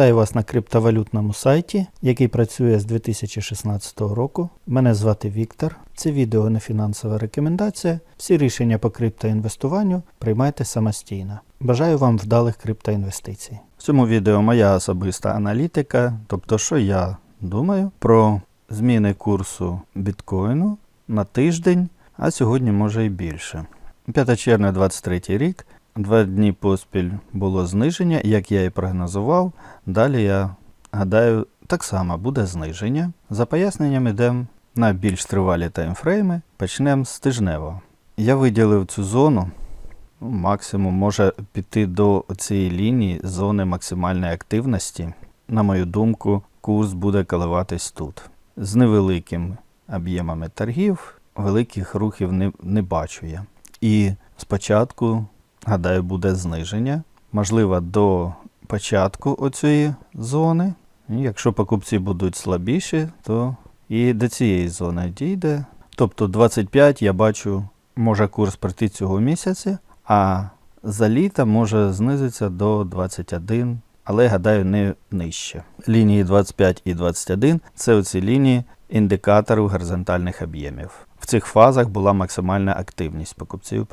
Вітаю вас на криптовалютному сайті, який працює з 2016 року. Мене звати Віктор. Це відео не фінансова рекомендація. Всі рішення по криптоінвестуванню приймайте самостійно. Бажаю вам вдалих криптоінвестицій. В цьому відео моя особиста аналітика, тобто, що я думаю про зміни курсу біткоїну на тиждень, а сьогодні може і більше. 5 червня 23 рік. Два дні поспіль було зниження, як я і прогнозував. Далі я гадаю, так само буде зниження. За поясненням йдемо на більш тривалі таймфрейми. Почнемо з тижневого. Я виділив цю зону. ну, Максимум може піти до цієї лінії зони максимальної активності. На мою думку, курс буде коливатись тут. З невеликими об'ємами торгів, великих рухів не, не бачу я. І спочатку гадаю, буде зниження. Можливо, до початку оцієї зони. Якщо покупці будуть слабіші, то і до цієї зони дійде. Тобто 25 я бачу, може курс прийти цього місяця, а за літо може знизитися до 21, але гадаю, не нижче. Лінії 25 і 21 це оці лінії індикаторів горизонтальних об'ємів. В цих фазах була максимальна активність покупців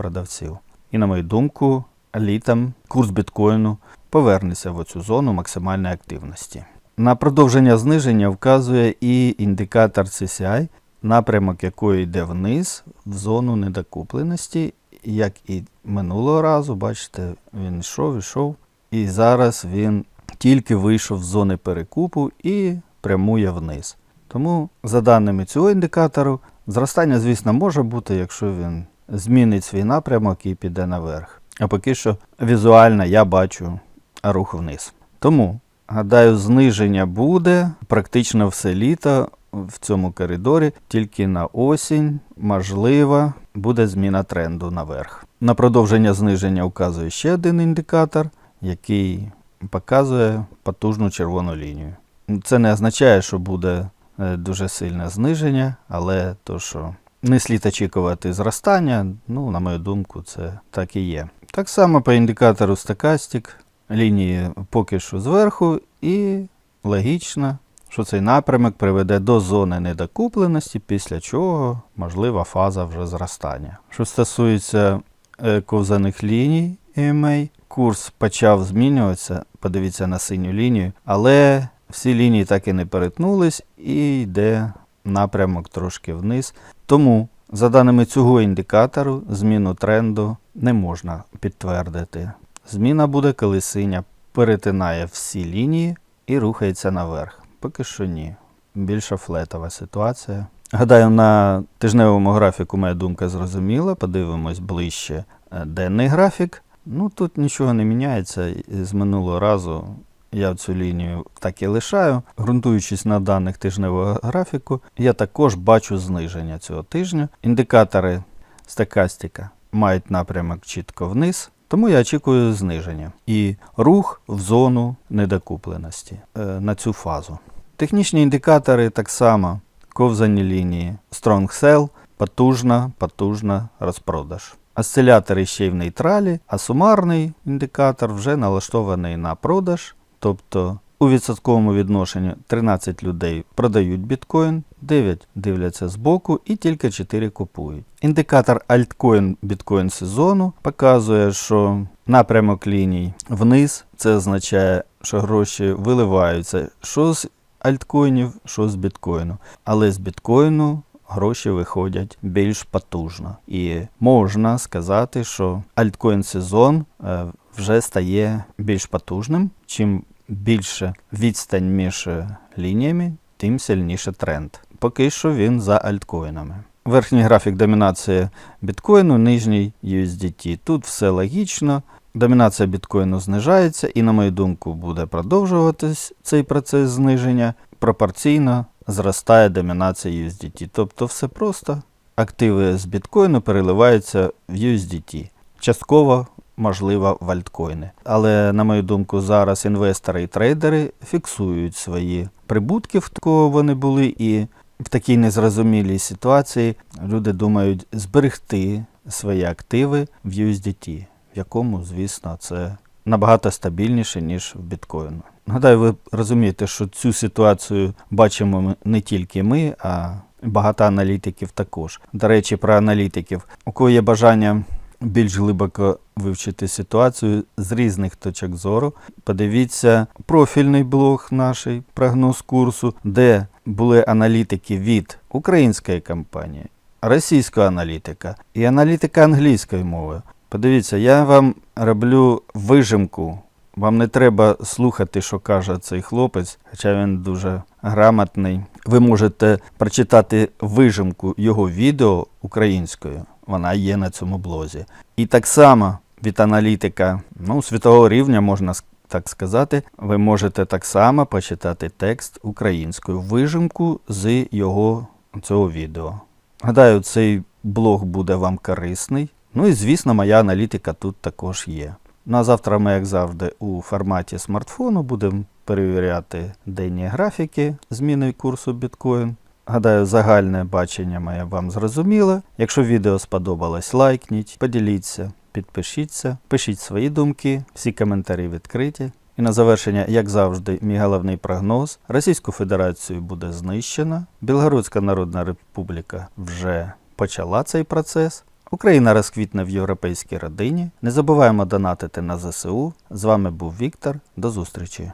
і на мою думку, літом курс біткоїну повернеться в цю зону максимальної активності. На продовження зниження вказує і індикатор CCI, напрямок якої йде вниз в зону недокупленості, як і минулого разу, бачите, він йшов, йшов, і зараз він тільки вийшов з зони перекупу і прямує вниз. Тому, за даними цього індикатору, зростання, звісно, може бути, якщо він змінить свій напрямок і піде наверх. А поки що візуально я бачу рух вниз. Тому, гадаю, зниження буде практично все літо в цьому коридорі, тільки на осінь, можливо, буде зміна тренду наверх. На продовження зниження вказує ще один індикатор, який показує потужну червону лінію. Це не означає, що буде е, дуже сильне зниження, але то, що не слід очікувати зростання, ну, на мою думку, це так і є. Так само по індикатору стакастик, лінії поки що зверху, і логічно, що цей напрямок приведе до зони недокупленості, після чого можлива фаза вже зростання. Що стосується е, ковзаних ліній EMA, курс почав змінюватися, подивіться на синю лінію, але всі лінії так і не перетнулись і йде напрямок трошки вниз. Тому, за даними цього індикатору, зміну тренду не можна підтвердити. Зміна буде, коли синя перетинає всі лінії і рухається наверх. Поки що ні. Більша флетова ситуація. Гадаю, на тижневому графіку моя думка зрозуміла. Подивимось ближче е, денний графік. Ну тут нічого не міняється. З минулого разу я цю лінію так і лишаю. Ґрунтуючись на даних тижневого графіку, я також бачу зниження цього тижня. Індикатори стакастика мають напрямок чітко вниз, тому я очікую зниження і рух в зону недокупленості е, на цю фазу. Технічні індикатори так само ковзані лінії Strong Sell, потужна, потужна розпродаж. Осцилятори ще й в нейтралі, а сумарний індикатор вже налаштований на продаж. Тобто у відсотковому відношенні 13 людей продають біткоін, 9 дивляться збоку і тільки 4 купують. Індикатор альткоін біткоін сезону показує, що напрямок ліній вниз, це означає, що гроші виливаються що з альткоїнів, що з біткоїну. Але з біткоїну гроші виходять більш потужно. І можна сказати, що альткоін сезон е, вже стає більш потужним. Чим більше відстань між е, лініями, тим сильніше тренд. Поки що він за альткоїнами. Верхній графік домінації біткоїну, нижній USDT. Тут все логічно. Домінація біткоїну знижається і, на мою думку, буде продовжуватись цей процес зниження. Пропорційно зростає домінація USDT. Тобто все просто. Активи з біткоїну переливаються в USDT. Частково можливо в альткоїни. Але, на мою думку, зараз інвестори і трейдери фіксують свої прибутки, в такого вони були, і в такій незрозумілій ситуації люди думають зберегти свої активи в USDT, в якому, звісно, це набагато стабільніше, ніж в біткоїну. Гадаю, ви розумієте, що цю ситуацію бачимо не тільки ми, а багато аналітиків також. До речі, про аналітиків. У кого є бажання більш глибоко вивчити ситуацію з різних точок зору, подивіться профільний блог наш прогноз курсу, де були аналітики від української компанії, російського аналітика і аналітика англійської мови. Подивіться, я вам роблю вижимку. Вам не треба слухати, що каже цей хлопець, хоча він дуже грамотний. Ви можете прочитати вижимку його відео українською. Вона є на цьому блозі. І так само від аналітика ну, світового рівня, можна так сказати, ви можете так само почитати текст українською, вижимку з його цього відео. Гадаю, цей блог буде вам корисний. Ну і звісно, моя аналітика тут також є. Ну а завтра ми, як завжди, у форматі смартфону будемо перевіряти денні графіки зміни курсу біткоін. Гадаю, загальне бачення моє вам зрозуміло. Якщо відео сподобалось, лайкніть, поділіться, підпишіться, пишіть свої думки, всі коментарі відкриті. І на завершення, як завжди, мій головний прогноз: Російську Федерацію буде знищено, Білгородська Народна Республіка вже почала цей процес. Україна розквітне в європейській родині. Не забуваємо донатити на ЗСУ. З вами був Віктор. До зустрічі.